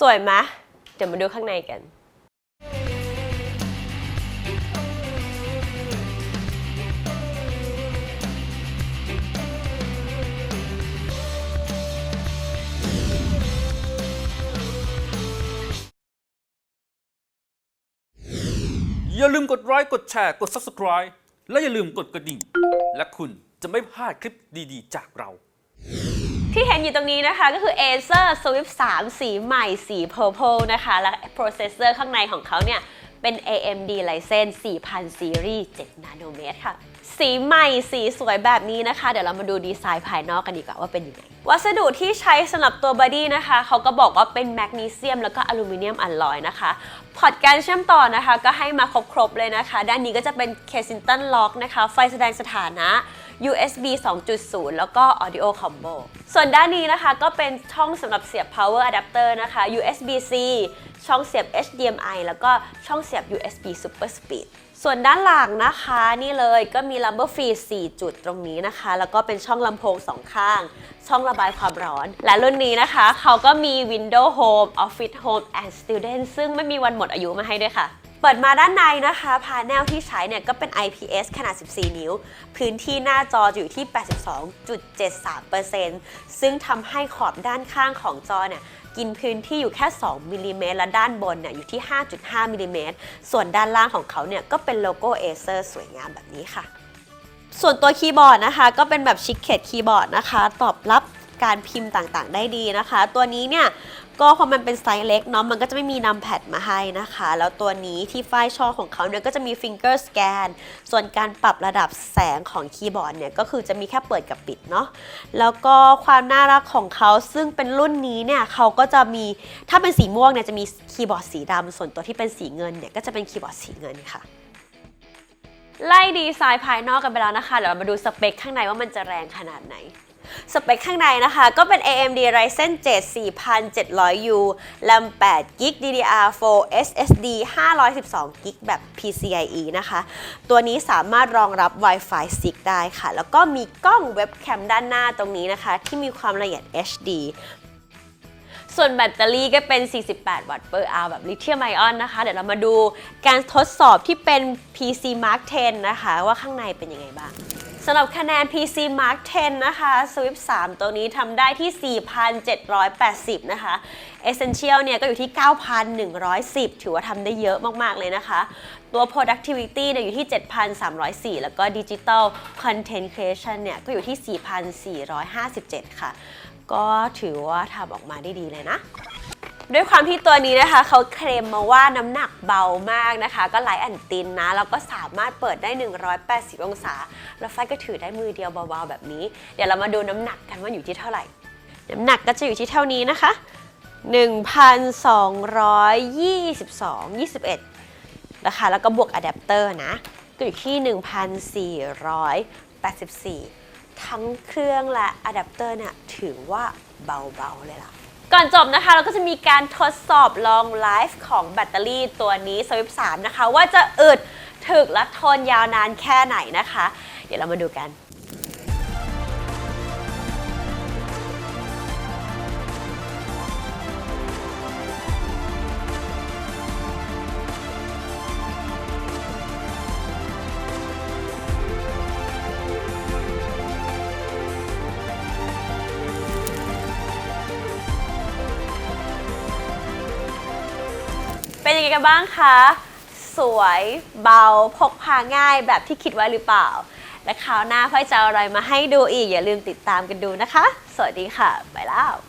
สวยไหมเดี๋ยวมาดูข้างในกันอย่าลืมกดไลค์กดแชร์กด Subscribe และอย่าลืมกดกระดิ่ง และคุณจะไม่พลาดคลิปดีๆ จากเรา ที่เห็นอยู่ตรงนี้นะคะก็คือ Acer Swift 3 สีใหม่สี Purple นะคะ และ processor ข้างในของเขาเนี่ย เป็น AMD Ryzen 4000 Series 7นาโนเมตรค่ะ สีใหม่สีสวยแบบนี้นะคะ เดี๋ยวเรามาดูดีไซน์ภายนอกกันดีกว่าว่าเป็นยังไง วัสดุที่ใช้สำหรับตัวบอดี้นะคะ เขาก็บอกว่าเป็นแมกนีเซียมแล้วก็อลูมิเนียมอลลอยนะคะ พอร์ตการเชื่อมต่อนะคะ ก็ให้มาครบๆเลยนะคะ ด้านนี้ก็จะเป็น Kensington Lock นะคะ ไฟแสดงสถานะ USB 2.0 แล้วก็ Audio Combo ส่วนด้านนี้นะคะก็เป็นช่องสำหรับเสียบ Power Adapter นะคะ USB-C ช่องเสียบ HDMI แล้วก็ช่องเสียบ USB Super Speed ส่วนด้านหลังนะคะนี่เลยก็มี Lumber Free 4จุดตรงนี้นะคะ แล้วก็เป็นช่องลำโพงสองข้าง ช่องระบายความร้อน และรุ่นนี้นะคะ เขาก็มี Windows Home Office Home and Student ซึ่งไม่มีวันหมดอายุมาให้ด้วยค่ะ เปิดมาด้านในนะคะพาแนลที่ใช้เนี่ยก็เป็น IPS ขนาด 14 นิ้ว พื้นที่หน้าจออยู่ที่ 82.73%ซึ่งทำให้ขอบด้านข้างของจอเนี่ยกินพื้นที่อยู่แค่ 2 มิลลิเมตรและด้านบนเนี่ยอยู่ที่ 5.5 มิลลิเมตร ส่วนด้านล่างของเขาเนี่ยก็เป็นโลโก้ Acer สวยงามแบบนี้ค่ะ ส่วนตัวคีย์บอร์ดนะคะ ก็เป็นแบบชิคเคตคีย์บอร์ดนะคะ ตอบรับ การพิมพ์ต่างๆ ได้ดีนะคะ ตัวนี้เนี่ยก็พอมันเป็นไซส์เล็กเนาะมันก็จะไม่มีนัมแพดมาให้นะคะ แล้วตัวนี้ที่ฝ้ายช่อของเขาเนี่ยก็จะมีฟิงเกอร์สแกนส่วนการปรับระดับแสงของคีย์บอร์ดเนี่ยก็คือจะมีแค่เปิดกับปิดเนาะแล้วก็ความน่ารักของเขาซึ่งเป็นรุ่นนี้เนี่ยเขาก็จะมีถ้าเป็นสีม่วงเนี่ยจะมีคีย์บอร์ดสีดำส่วนตัวที่เป็นสีเงินเนี่ยก็จะเป็นคีย์บอร์ดสีเงินค่ะไล่ดีไซน์ภายนอกกันไปแล้วนะคะเดี๋ยวเรามาดูสเปคข้างในว่ามันจะแรงขนาดไหน สเปคข้างในนะคะ ก็เป็น AMD Ryzen 7 4700U RAM 8 g b DDR4 SSD 512 g b แบบ PCIe นะคะ ตัวนี้สามารถรองรับ Wi-Fi 6 ได้ค่ะ แล้วก็มีกล้องเว็บแคมด้านหน้าตรงนี้นะคะ ที่มีความละเอียด HD ส่วนแบตเตอรี่ก็เป็น 48 วัตต์ per hour แบบลิเธียมไอออนนะคะ เดี๋ยวเรามาดูการทดสอบที่เป็น PC Mark 10 นะคะ ว่าข้างในเป็นยังไงบ้าง สำหรับคะแนน PC Mark 10 นะคะ Swift 3 ตัวนี้ทำได้ที่ 4,780 นะคะ Essential เนี่ยก็อยู่ที่ 9,110 ถือว่าทำได้เยอะมาก ๆ เลยนะคะ ตัว productivity เนี่ยอยู่ที่ 7,304 แล้วก็ digital content creation เนี่ยก็อยู่ที่ 4,457 ค่ะ ก็ถือว่าทำออกมาได้ดีเลยนะ ด้วยความที่ตัวนี้นะคะเขาเคลมมาว่าน้ำหนักเบามากนะคะ ก็ไลท์อันตินนะแล้วก็สามารถเปิดได้ 180 องศา แล้วไฟก็ถือได้มือเดียวเบาๆแบบนี้ เดี๋ยวเรามาดูน้ำหนักกันว่าอยู่ที่เท่าไหร่ น้ำหนักก็จะอยู่ที่เท่านี้นะคะ 1,222 21 นะคะ แล้วก็บวกอะแดปเตอร์นะ ก็อยู่ที่ 1,484 ทั้งเครื่องและอะแดปเตอร์เนี่ยถือว่าเบาๆเลยล่ะ ก่อนจบนะคะเราก็จะมีการทดสอบลองไลฟ์ของแบตเตอรี่ตัวนี้ Swift 3นะคะ ว่าจะอึดถึกและทนยาวนานแค่ไหนนะคะ เดี๋ยวเรามาดูกัน เป็นยังไงกันบ้างคะ สวยเบาพกพาง่ายแบบที่คิดไว้หรือเปล่า และคราวหน้าพ่อยจะเอาอะไรมาให้ดูอีก อย่าลืมติดตามกันดูนะคะ สวัสดีค่ะ ไปแล้ว